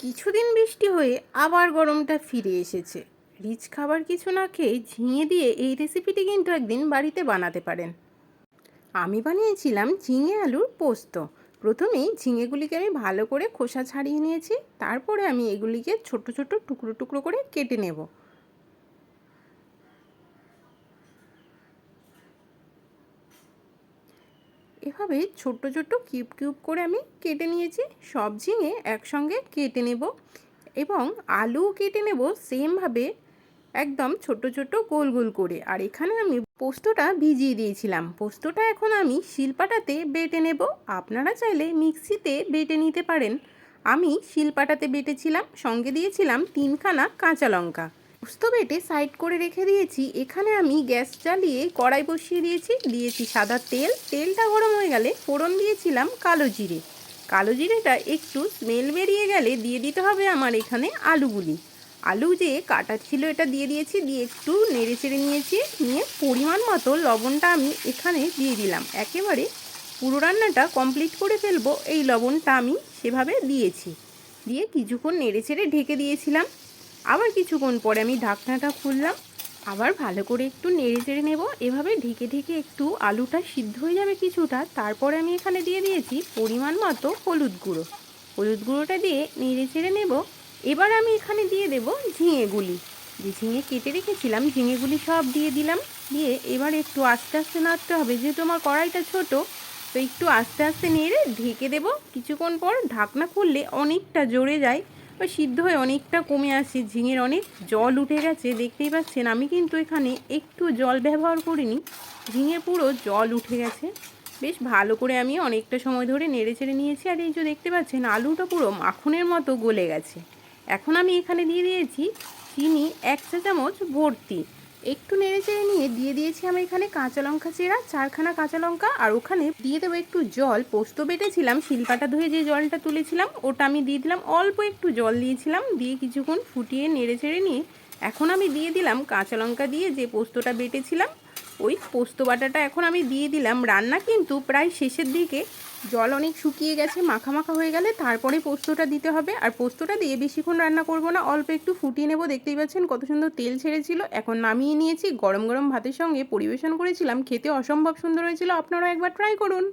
কিছুদিন বৃষ্টি হয়ে আবার গরমটা ফিরে এসেছে। রিচ খাবার কিছু না খেয়ে ঝিঙে দিয়ে এই রেসিপিটি কিন্তু একদিন বাড়িতে বানাতে পারেন। আমি বানিয়েছিলাম ঝিঙে আলুর পোস্ত। প্রথমেই ঝিঙেগুলিকে আমি ভালো করে খোসা ছাড়িয়ে নিয়েছি। তারপরে আমি এগুলিকে ছোট ছোট টুকরো টুকরো করে কেটে নেব। এভাবে ছোট্ট ছোট্ট কিউব কিউব করে আমি কেটে নিয়েছি। সব ঝিঙে একসঙ্গে কেটে নেব এবং আলুও কেটে নেব সেমভাবে একদম ছোট ছোট গোল গোল করে। আর এখানে আমি পোস্তটা ভিজিয়ে দিয়েছিলাম। পোস্তটা এখন আমি শিলপাটাতে বেটে নেব। আপনারা চাইলে মিক্সিতে বেটে নিতে পারেন। আমি শিলপাটাতে বেটেছিলাম, সঙ্গে দিয়েছিলাম তিনখানা কাঁচা লঙ্কা। পোস্ত বেটে সাইড করে রেখে দিয়েছি। এখানে আমি গ্যাস জ্বালিয়ে কড়াই বসিয়ে দিয়েছি। দিয়েছি সাদা তেল। তেলটা গরম হয়ে গেলে ফোড়ন দিয়েছিলাম কালো জিরে। কালো জিরেটা একটু স্মেল বেরিয়ে গেলে দিয়ে দিতে হবে আমার এখানে আলুগুলি। আলু যে কাটা ছিল এটা দিয়ে দিয়েছি। দিয়ে একটু নেড়ে চেড়ে নিয়েছি। নিয়ে পরিমাণ মতো লবণটা আমি এখানে দিয়ে দিলাম। একেবারে পুরো রান্নাটা কমপ্লিট করে ফেলব। এই লবণটা আমি সেভাবে দিয়েছি। দিয়ে কিছুক্ষণ নেড়ে চেড়ে ঢেকে দিয়েছিলাম। আবার কিছুক্ষণ পরে আমি ঢাকনাটা খুললাম। আবার ভালো করে একটু নেড়ে চেড়ে নেব। এভাবে ঢেকে ঢেকে একটু আলুটা সিদ্ধ হয়ে যাবে কিছুটা। তারপরে আমি এখানে দিয়ে দিয়েছি পরিমাণ মতো হলুদ গুঁড়ো। হলুদ গুঁড়োটা দিয়ে নেড়ে চেড়ে নেব। এবার আমি এখানে দিয়ে দেব ঝিঙেগুলি। যে ঝিঙে কেটে রেখেছিলাম, ঝিঙেগুলি সব দিয়ে দিলাম। দিয়ে এবার একটু আস্তে আস্তে নাড়তে হবে। যেহেতু আমার কড়াইটা ছোট, তো একটু আস্তে আস্তে নেড়ে ঢেকে দেব। কিছুক্ষণ পর ঢাকনা খুললে অনেকটা জোরে যায়। বা সিদ্ধ হয়ে অনেকটা কমে আসছে, ঝিঙের অনেক জল উঠে গেছে, দেখতেই পাচ্ছেন। আমি কিন্তু এখানে একটু জল ব্যবহার করিনি, ঝিঙে পুরো জল উঠে গেছে। বেশ ভালো করে আমি অনেকটা সময় ধরে নেড়ে চেড়ে নিয়েছি, আর এই যে দেখতে পাচ্ছেন, আলুটা পুরো মাখনের মতো গলে গেছে। এখন আমি এখানে দিয়ে দিয়েছি চিনি এক চা চামচ ভর্তি। একটু নেড়ে চেড়ে নিয়ে দিয়ে দিয়েছি আমি এখানে কাঁচা লঙ্কা চেরা, চারখানা কাঁচা লঙ্কা, আর ওখানে দিয়ে দেবো একটু জল। পোস্ত বেটেছিলাম, শিলপাটা ধুয়ে যে জলটা তুলেছিলাম, ওটা আমি দিয়ে দিলাম, অল্প একটু জল দিয়েছিলাম, দিয়ে কিছুক্ষণ ফুটিয়ে নেড়ে চেড়ে নিয়ে এখন আমি দিয়ে দিলাম কাঁচা লঙ্কা দিয়ে যে পোস্তটা বেটেছিলাম ওই পোস্ত বাটাটা এখন আমি দিয়ে দিলাম রান্না কিন্তু প্রায় শেষের দিকে জল অনেক শুকিয়ে গেছে, মাখা মাখা হয়ে গেলে তারপরে পোস্তটা দিতে হবে। আর পোস্তটা দিয়ে বেশিক্ষণ রান্না করব না, অল্প একটু ফুটিয়ে নেব। দেখতেই পাচ্ছেন কত সুন্দর তেল ছেড়েছিল। এখন নামিয়ে নিয়েছি, গরম গরম ভাতের সঙ্গে পরিবেশন করেছিলাম, খেতে অসম্ভব সুন্দর হয়েছিল। আপনারা একবার ট্রাই করুন।